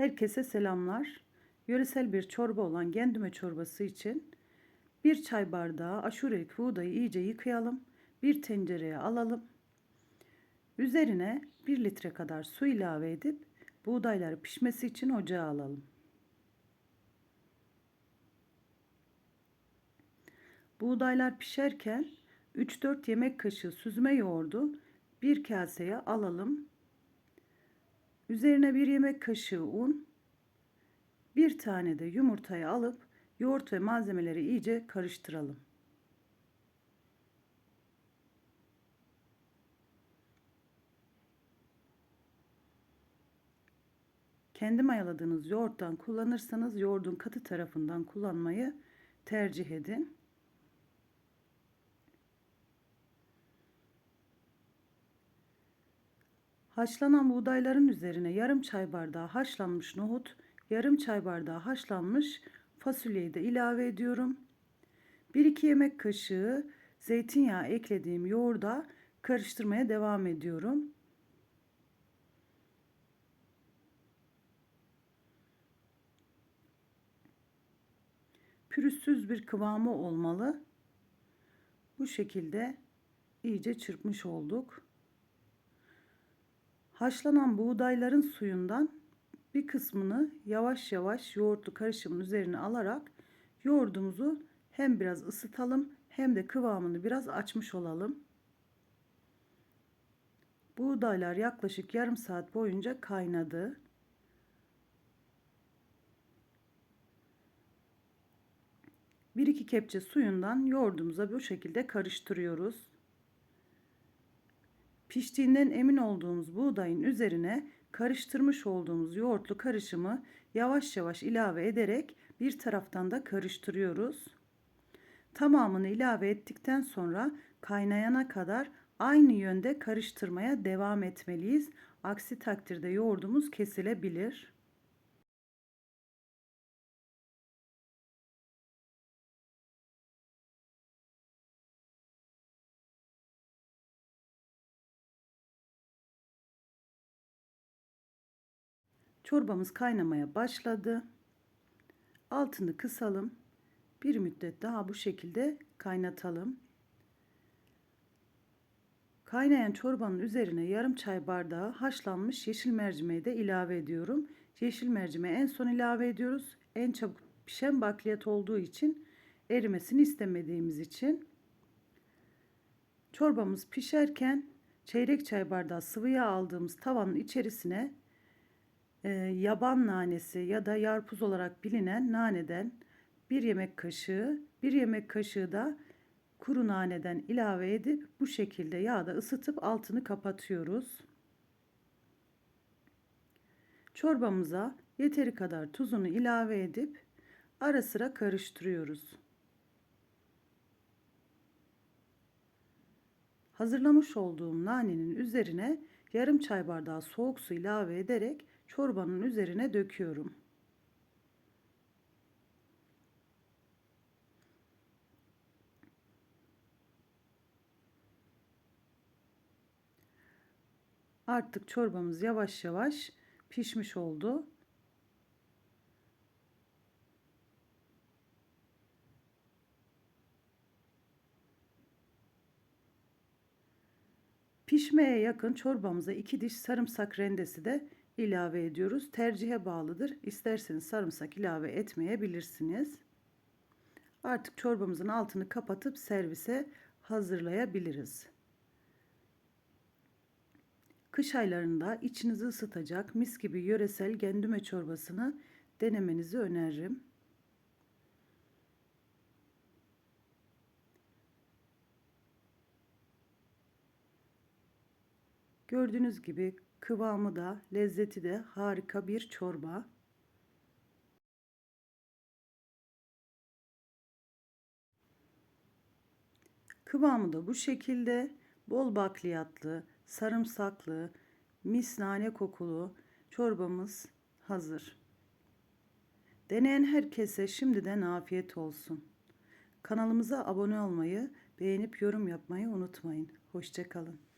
Herkese selamlar. Yöresel bir çorba olan gendüme çorbası için bir çay bardağı aşurelik buğdayı iyice yıkayalım. Bir tencereye alalım. Üzerine 1 litre kadar su ilave edip buğdayları pişmesi için ocağa alalım. Buğdaylar pişerken 3-4 yemek kaşığı süzme yoğurdu bir kaseye alalım. Üzerine bir yemek kaşığı un, bir tane de yumurtayı alıp yoğurt ve malzemeleri iyice karıştıralım. Kendi mayaladığınız yoğurttan kullanırsanız yoğurdun katı tarafından kullanmayı tercih edin. Haşlanan buğdayların üzerine yarım çay bardağı haşlanmış nohut, yarım çay bardağı haşlanmış fasulyeyi de ilave ediyorum. 1-2 yemek kaşığı zeytinyağı eklediğim yoğurda karıştırmaya devam ediyorum. Pürüzsüz bir kıvamı olmalı. Bu şekilde iyice çırpmış olduk. Haşlanan buğdayların suyundan bir kısmını yavaş yavaş yoğurtlu karışımın üzerine alarak yoğurdumuzu hem biraz ısıtalım hem de kıvamını biraz açmış olalım. Buğdaylar yaklaşık yarım saat boyunca kaynadı. Bir iki kepçe suyundan yoğurdumuza bu şekilde karıştırıyoruz. Piştiğinden emin olduğumuz buğdayın üzerine karıştırmış olduğumuz yoğurtlu karışımı yavaş yavaş ilave ederek bir taraftan da karıştırıyoruz. Tamamını ilave ettikten sonra kaynayana kadar aynı yönde karıştırmaya devam etmeliyiz. Aksi takdirde yoğurdumuz kesilebilir. Çorbamız kaynamaya başladı. Altını kısalım. Bir müddet daha bu şekilde kaynatalım. Kaynayan çorbanın üzerine yarım çay bardağı haşlanmış yeşil mercimeği de ilave ediyorum. Yeşil mercimeği en son ilave ediyoruz. En çabuk pişen bakliyat olduğu için erimesini istemediğimiz için. Çorbamız pişerken çeyrek çay bardağı sıvı yağ aldığımız tavanın içerisine e, yaban nanesi ya da yarpuz olarak bilinen naneden bir yemek kaşığı, bir yemek kaşığı da kuru naneden ilave edip bu şekilde yağda ısıtıp altını kapatıyoruz. Çorbamıza yeteri kadar tuzunu ilave edip ara sıra karıştırıyoruz. Hazırlamış olduğum nanenin üzerine yarım çay bardağı soğuk su ilave ederek çorbanın üzerine döküyorum. Artık çorbamız yavaş yavaş pişmiş oldu. Pişmeye yakın çorbamıza iki diş sarımsak rendesi de ilave ediyoruz. Tercihe bağlıdır. İsterseniz sarımsak ilave etmeyebilirsiniz. Artık çorbamızın altını kapatıp servise hazırlayabiliriz. Kış aylarında içinizi ısıtacak mis gibi yöresel gendüme çorbasını denemenizi öneririm. Gördüğünüz gibi kıvamı da lezzeti de harika bir çorba. Kıvamı da bu şekilde bol bakliyatlı, sarımsaklı, mis nane kokulu çorbamız hazır. Deneyen herkese şimdiden afiyet olsun. Kanalımıza abone olmayı, beğenip yorum yapmayı unutmayın. Hoşçakalın.